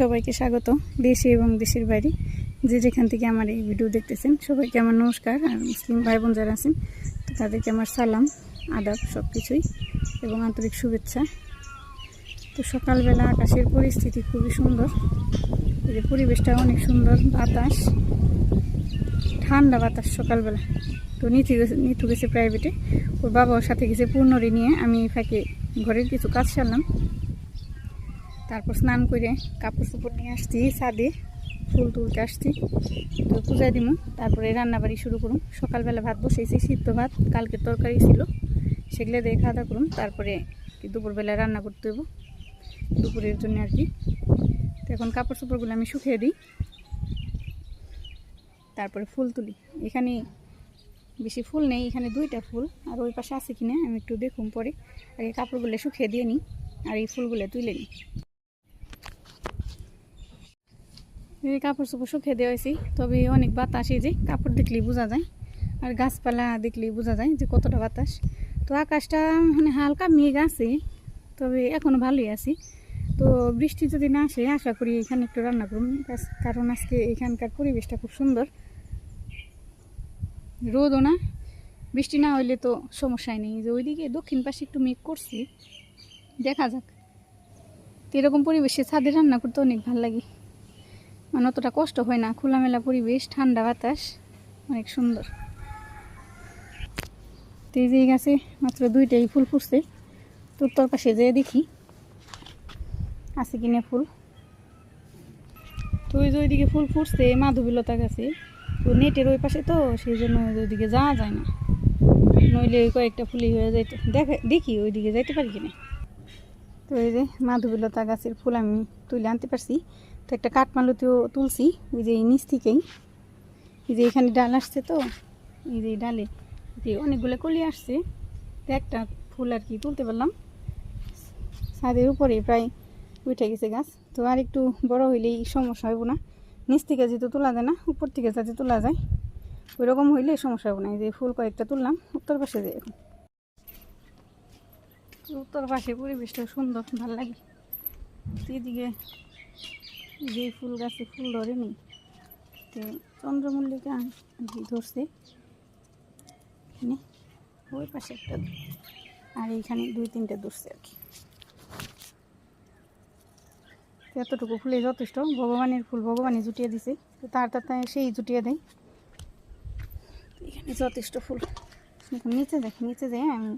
সবাইকে স্বাগত, দেশে এবং দেশের বাইরে। যে যেখান থেকে আমার এই ভিডিও দেখতেছেন, সবাইকে আমার নমস্কার। আর মুসলিম ভাই বোন যারা আছেন, তো তাদেরকে আমার সালাম, আদাব সব কিছুই এবং আন্তরিক শুভেচ্ছা। তো সকালবেলা আকাশের পরিস্থিতি খুবই সুন্দর। এই যে পরিবেশটা অনেক সুন্দর, বাতাস, ঠান্ডা বাতাস সকালবেলা। তো গেছে, নিচু গেছে প্রাইভেটে ওর বাবা ওর সাথে গেছে পূর্ণরি নিয়ে। আমি ফাঁকে ঘরের কিছু কাজ সারলাম। তারপর স্নান করে কাপড় চোপড় নিয়ে আসছি, ছাদে ফুল তুলতে আসছি। তো পূজা দিব তারপরে রান্নাবাড়ি শুরু করুন সকালবেলা ভাত বসেছি, সিদ্ধ ভাত, কালকে তরকারি ছিল, সেগুলো দিয়ে খাওয়া দাওয়া করুন তারপরে দুপুরবেলা রান্না করতে দেবো দুপুরের জন্য আর কি। তো এখন কাপড় চোপড়গুলো আমি শুকিয়ে দিই, তারপরে ফুল তুলি। এখানে বেশি ফুল নেই, এখানে দুইটা ফুল, আর ওই পাশে আছে কিনা আমি একটু দেখুন পরে। আগে কাপড়গুলো শুকিয়ে দিয়ে নিই, আর এই ফুলগুলো তুলে নিই। এই কাপড় চোপড় শুকিয়ে দেওয়া হয়েছি তবে অনেক বাতাস এই যে, কাপড় দেখলেই বোঝা যায়। আর গাছপালা দেখলেই বোঝা যায় যে কতটা বাতাস। তো আকাশটা মানে হালকা মেঘ আছে, তবে এখনও ভালোই আছি। তো বৃষ্টি যদি না আসে, আশা করি এখানে একটু রান্না করুন। কারণ আজকে এখানকার পরিবেশটা খুব সুন্দর। রোদও না। বৃষ্টি না হইলে তো সমস্যাই নেই। যে ওইদিকে দক্ষিণ পাশে একটু মেঘ করছি, দেখা যাক। তো এরকম পরিবেশে ছাদে রান্না করতে অনেক ভালো লাগে। মানে অতটা কষ্ট হয় না। খোলামেলা পরিবেশ, ঠান্ডা বাতাস, অনেক সুন্দর। তো এই যে গাছে মাত্র দুইটাই ফুল ফুটছে। তো উত্তর পাশে যেয়ে দেখি, আছে কিনা ফুল? তো ওই যে ওইদিকে ফুল ফুটছে মাধবীলতা গাছে। তো নেটের ওই পাশে তো, সেই জন্য ওইদিকে যাওয়া যায় না। নইলে ওই কয়েকটা ফুলই হয়ে যাইতো। দেখে, দেখি ওইদিকে যাইতে পারি কিনা। তো এই যে মাধবীলতা গাছের ফুল আমি তুলে আনতে পারছি। তো একটা কাঠমালুতেও তুলছি, ওই যে নিচ থেকেই। এই যে এখানে ডাল আসছে তো, এই যে ডালে যে অনেকগুলো কলি আসছে তো একটা ফুল আর কি তুলতে পারলাম। ছাদের উপরে প্রায় উঠে গেছে গাছ, তো আর একটু বড় হইলেই সমস্যা হইব না। নিচ থেকে যেহেতু তোলা যায় না, উপর থেকে যাতে তোলা যায় ওই রকম হইলে সমস্যা হবে না। এই যে ফুল কয়েকটা তুললাম, উত্তর পাশে যে এখন। উত্তর পাশে পরিবেশটা সুন্দর, ভালো লাগে। এদিকে যে ফুল গাছে ফুল ধরেনি, তো চন্দ্রমল্লিকা ধরছে। এখানে, ওই পাশে একটা আর এইখানে দুই তিনটে ধরছে আর কি। এতটুকু ফুলে যথেষ্ট, ভগবানের ফুল ভগবানই জুটিয়ে দিছে, তো তার তাতে সেই জুটিয়ে দেয়। এখানে যথেষ্ট ফুল। নিচে যাই নিচে যাই, আমি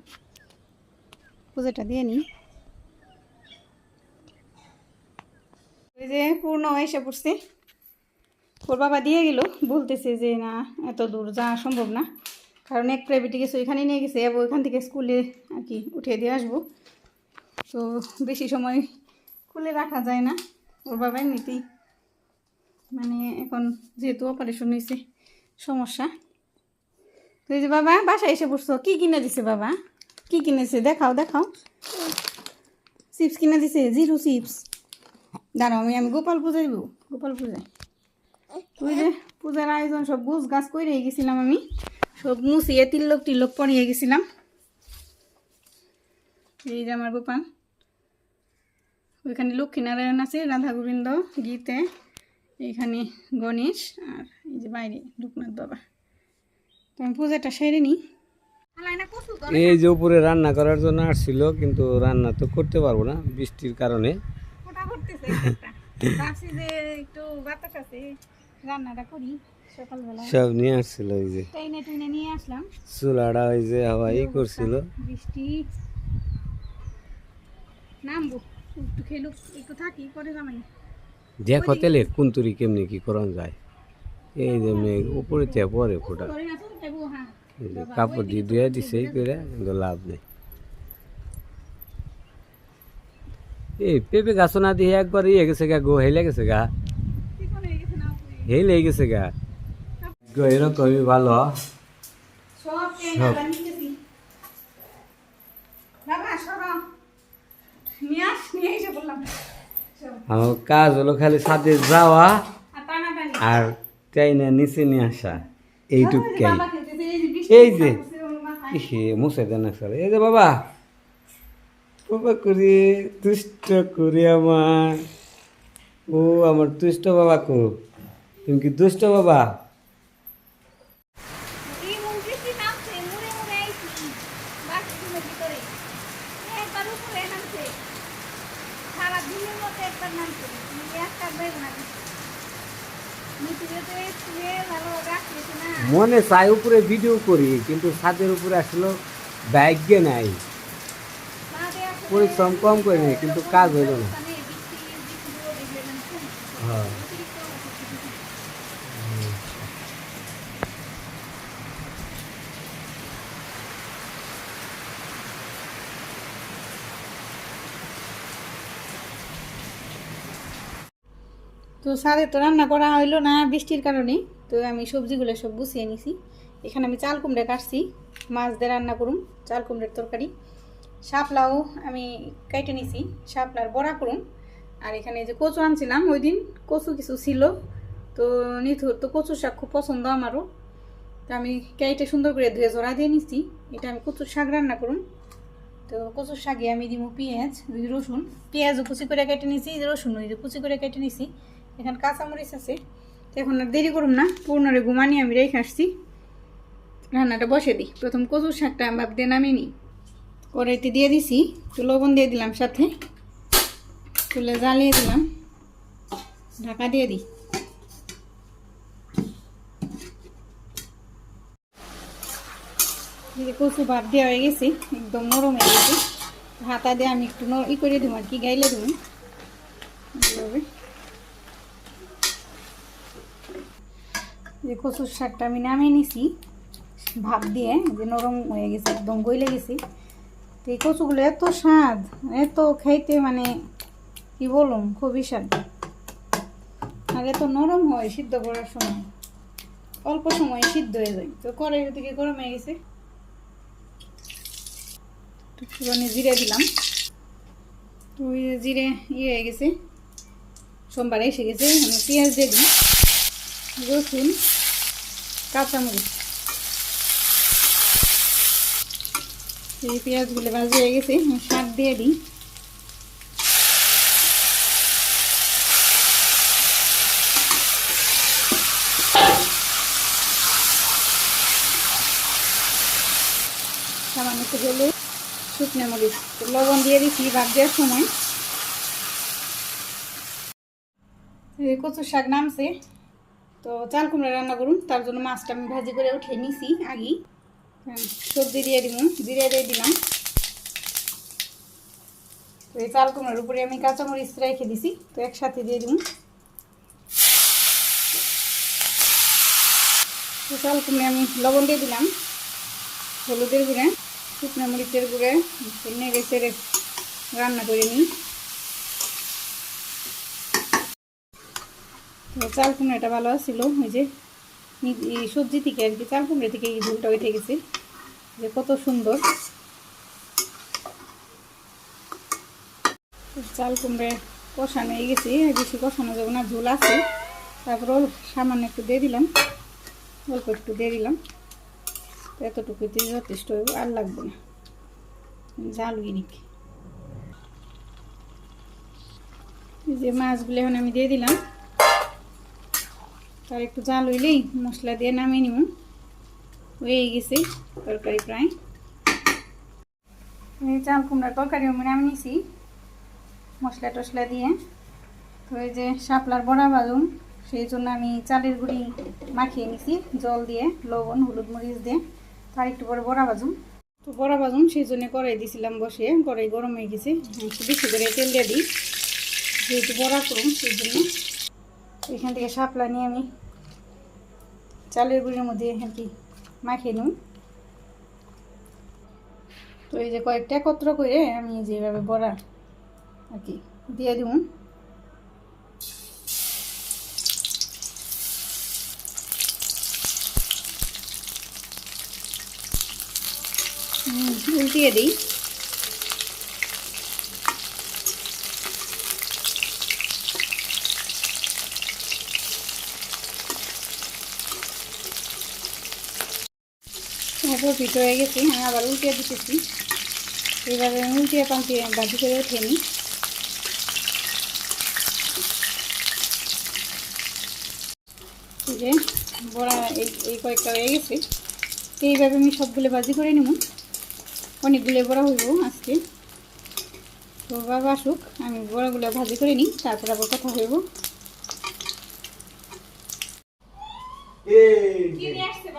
পুজোটা দিয়ে নিই। ওই যে পূর্ণ এসে পড়ছে। ওর বাবা দিয়ে গেল, বলতেছে যে, না, এত দূর যাওয়া সম্ভব না। কারণ এক প্রাইভেটে গেছে ওইখানে নিয়ে গেছে এবং ওইখান থেকে স্কুলে আর কি উঠিয়ে দিয়ে আসব। তো বেশি সময় খুলে রাখা যায় না। ওর বাবা এমনিতেই মানে এখন যেহেতু অপারেশন হয়েছে, সমস্যা। তো এই যে বাবা, বাসায় এসে পড়ছো। কী কিনে দিছে বাবা? কি কিনেছে? দেখাও দেখাও। চিপস কিনে দিছে, জিরো চিপস। দাঁড়াও, আমি আমি গোপাল গোপাল যে পূজার আয়োজন, সব গুছ গাছ করে গেছিলাম আমি। সব গেছিলাম। এই যে আমার গোপাল। ওইখানে লক্ষ্মীনারায়ণ আছে রাধা গোবিন্দ গীতে, এইখানে গণেশ, আর এই যে বাইরে লোকনাথ বাবা। তো আমি পূজাটা সেরে নিই। এই যে উপরে রান্না করার জন্য আসছিল, কিন্তু রান্না তো করতে পারব না বৃষ্টির কারণে। ওটা করতেছে ভাবছি যে একটু বাতাস আছে রান্নাটা করি সকালবেলা সব নিয়ে আসছিল ওই যে। ট্রেনে ট্রেনে নিয়ে আসলাম। চুলাটা ওই যে হাওয়াই করছিল। বৃষ্টি। নামবো একটু খেলু একটু থাকি পরে জামাই। দেখো তেলে কুন্তুরি কেমনি কি করা যায়। এই যে মেঘ উপরে পরে ফোটা। হ্যাঁ। যে কাপড় দিয়ে ধুয়ে দিছে করে কিন্তু লাভ নেই। এই পেঁপে গাছ না দিয়ে একবার ইয়ে গেছে গা গো হেলে গেছে গা। হেলে গেছে গা। গো এরকমই ভালো। আমার কাজ হলো খালি সাথে যাওয়া আর ট্রেনে নিচে নিয়ে আসা। এইটুকাই বাবা এই যে মুছে দেন স্যার এই যে বাবা বাবা করি দুষ্ট করি আমার। ও আমার দুষ্ট বাবা? কো তুমি কি দুষ্ট বাবা মনে চাই উপরে ভিডিও করি কিন্তু ছাদের উপরে আসলে ভাগ্যে নাই। পরিশ্রম কম করে কিন্তু কাজ হইল না। হ্যাঁ। তো সাদে তো রান্না করা হইল না বৃষ্টির কারণে, তো আমি সবজিগুলো সব গুছিয়ে নিছি। এখানে আমি চাল কুমড়া কাটছি, মাছ দিয়ে রান্না করুম, চাল কুমড়ের তরকারি। শাপলাও আমি কেটে নিছি, শাপলার বড়া করুন। আর এখানে যে কচু আনছিলাম ওই দিন কচু কিছু ছিল। তো নিথুর, তো কচু শাক খুব পছন্দ আমারও। তো আমি কেটে সুন্দর করে ধুয়ে জোড়া দিয়ে নিছি। এটা আমি কচুর শাক রান্না করুন। তো কচুর শাকে আমি দিব পেঁয়াজ রসুন। পেঁয়াজও কুচি করে কেটে নিছি রসুন, ওই যে কুচি করে কেটে নিছি। এখানে কাঁচামরিচ আছে। তো এখন আর দেরি করুন না পূর্ণরে ঘুমানি আমি রেখে আসছি। রান্নাটা বসে দিই। প্রথম কচুর শাকটা ভাব দিয়ে নামিয়ে নিই। কড়াইতে দিয়ে দিছি তো লবণ দিয়ে দিলাম সাথে। তুলে জ্বালিয়ে দিলাম, ঢাকা দিয়ে দিই। কচু ভাত দেওয়া হয়ে গেছে, একদম নরম হয়ে গেছে। হাতা দিয়ে আমি একটু ই করে দেবো, আর কি গাইলে দেবো। যে কচুর শাকটা আমি নামিয়ে নিছি, ভাত দিয়ে যে নরম হয়ে গেছে, একদম গইলে গেছে। এই কচুগুলো এত স্বাদ, এত খাইতে মানে কি বলুন খুবই স্বাদ আর এত নরম হয় সিদ্ধ করার সময়। অল্প সময়ে সিদ্ধ হয়ে যায়। তো কড়াই থেকে গরম হয়ে গেছে। একটুখানি জিরে দিলাম। তো জিরে ইয়ে হয়ে গেছে, সোমবার এসে গেছে আমি পেঁয়াজ দিয়ে দিই, রসুন, কাঁচামরিচ। এই পেঁয়াজগুলো ভাজি হয়ে গেছে শাক দিয়ে দিই। সামান্য একটু হলুদ, শুকনো মরিচ, লবণ দিয়ে দিচ্ছি ভাত দেওয়ার সময়। কচুর শাক নামছে, তো চাল কুমড়া রান্না করুন, তার জন্য মাছটা আমি ভাজি করে উঠিয়ে নিছি আগেই। সবজি দিয়ে দিব জিরে দিয়ে দিলাম। তো এই চাল কুমড়ার উপরে আমি কাঁচামরিচ রেখে দিছি, তো একসাথে দিয়ে দিব চাল কুমড়ে আমি লবণ দিয়ে দিলাম, হলুদের গুঁড়ে, শুকনো মরিচের গুঁড়ে নেড়ে চেড়ে রান্না করে নিই। তো চাল কুমড়োটা ভালো ছিল, ওই যে সবজি থেকে আর কি চাল কুমড়ো থেকে এই ঝুলটা উঠে গেছে। যে কত সুন্দর। চাল কুমড়ে কষানো হয়ে গেছে বেশি কষানো যাবে না, ঝোল আছে। তারপর সামান্য একটু দিয়ে দিলাম, অল্প একটু দিয়ে দিলাম। এতটুকুতে যথেষ্ট আর লাগবে না। জাল নাকি এই যে মাছগুলো এখন আমি দিয়ে দিলাম। তার একটু জাল হইলেই মশলা দিয়ে নামিয়ে নিব হয়ে গেছে তরকারি প্রায়। এই চাল কুমড়ার তরকারি আমি নামিয়ে নিছি, মশলা টশলা দিয়ে। তো এই যে শাপলার বড়া বাজুন সেই জন্য আমি চালের গুঁড়ি মাখিয়ে নিছি, জল দিয়ে, লবণ, হলুদ মরিচ দিয়ে তার একটু পরে বড়া বাজুন। তো বড়া বাজুন সেই জন্য কড়াই দিছিলাম বসে কড়াই গরম হয়ে গেছে। একটু বেশি করে তেল দিয়ে দিই, যেহেতু বড়া করুন সেই জন্য। এখান থেকে শাপলা নিয়ে আমি চালের গুঁড়ির মধ্যে আর কি মাখিয়ে নিই। তো এই যে কয়েকটা একত্র করে আমি যেভাবে বড়া আর কি দিয়ে দিব। দিই। পিঠে হয়ে গেছে আমি আবার উল্টিয়ে দিতেছি। এইভাবে আমি উল্টিয়ে পাল্টিয়ে বাজি করে উঠে নিই। যে বড়া এই এই কয়েকটা হয়ে গেছে। তো এইভাবে আমি সবগুলো ভাজি করে নেব। অনেকগুলো বড়া হইব আজকে। তো বাবা আসুক আমি বড়াগুলো ভাজি করে নিই তারপর আবার কথা হইব।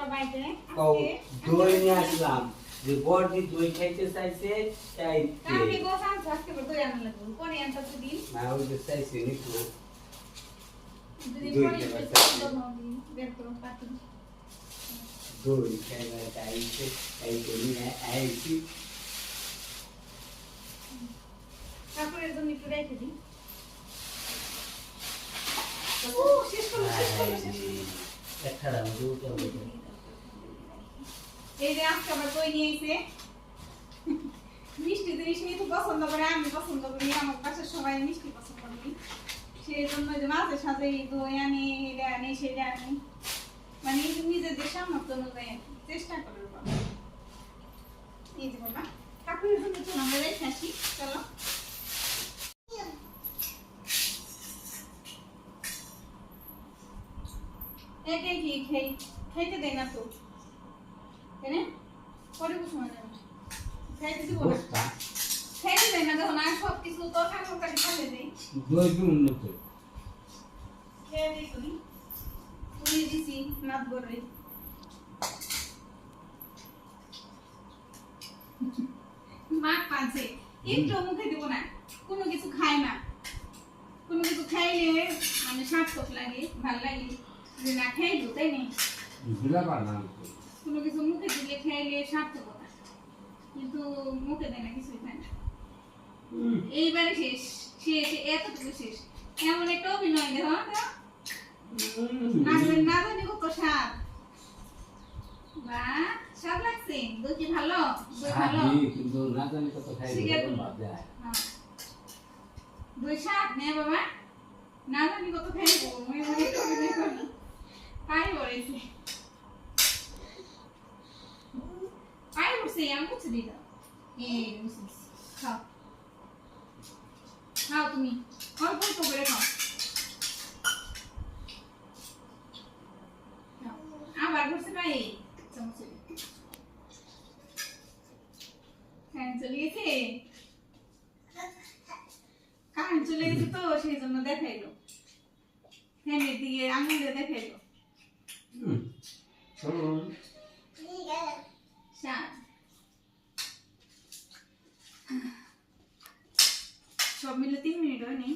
কি নিয়ে আসছে বাবা এটা দই নিয়ে আসলাম যে বড়দি দই খাইতে চাইছে চাইতে আমি গোস আনছি আজকে দই আনতে লাগবে পরে আনতে তো দিন না ওই যে চাইছে নিকু দুদিন দই পরে খাবার বের চাইছে। করব আমি, বের করব পাতি। দই খাইবা চাইছে চাইতে নিয়ে আইছি ঠাকুরের জন্য একটু রেখে দিই ও, শেষ করল, শেষ করল, শেষ করল। একটা দাম দুটো এই যে আজকে আবার দই নিয়ে এসে মিষ্টি জিনিস খুব পছন্দ করে, আমি পছন্দ করি, আমার পাশের সবাই মিষ্টি পছন্দ করি। সেই জন্য যে মাঝে সাথে এই দই আনি, এটা আনি, সেটা আনি। মানে নিজেদের সামর্থ্য অনুযায়ী চেষ্টা করে বাবা এই যে বাবা, ঠাকুরের জন্য চলো, আমরা রেখে আসি, চলো। একে কি খাই খাইতে দেয় না তো? কেন পরে বুঝব না খাইতে দিব না বস্তা? খাইতে না তখন আর সব কিছু তরকারি তরকারি খাইতে দেয় দই কি উন্নত খেয়ে দিই তুমি। তুমি দিছি নাত বড়ই। মা পাঁচে একটু মুখে দিব না। কোনো কিছু খায় না। কোনো কিছু খাইলে মানে সার্থক লাগে ভালো লাগে। যে না খাইলো তাই নেই। পারলাম কোনো কিছু মুখে দিলে খাইলে সার্থকতা কিন্তু মুখে দেয় না কিছুই খায় না। এইবারে শেষ শেষ এতটুকু শেষ। এমন একটা অভিনয় দেখো দেখো। না জানি- কত স্বাদ। বা স্বাদ লাগছে? দই কি ভালো? দই ভালো? কিন্তু না জানি কত খাই হ্যাঁ। দই স্বাদ? নে বাবা। না জানি কত একটু পাই পড়েছে পাই পড়ছে আমি কিছু দিই এই বুঝছিস খাও খাও তুমি অল্প অল্প করে খাও। আবার ঘুরছে পাই চামচে হ্যাঁ চলে গেছে কারেন্ট চলে গেছে তো সেই জন্য দেখাইলো ফ্যানের দিকে আঙুলে দেখাইলো चार। सब मिले तीन मिनट हो नहीं।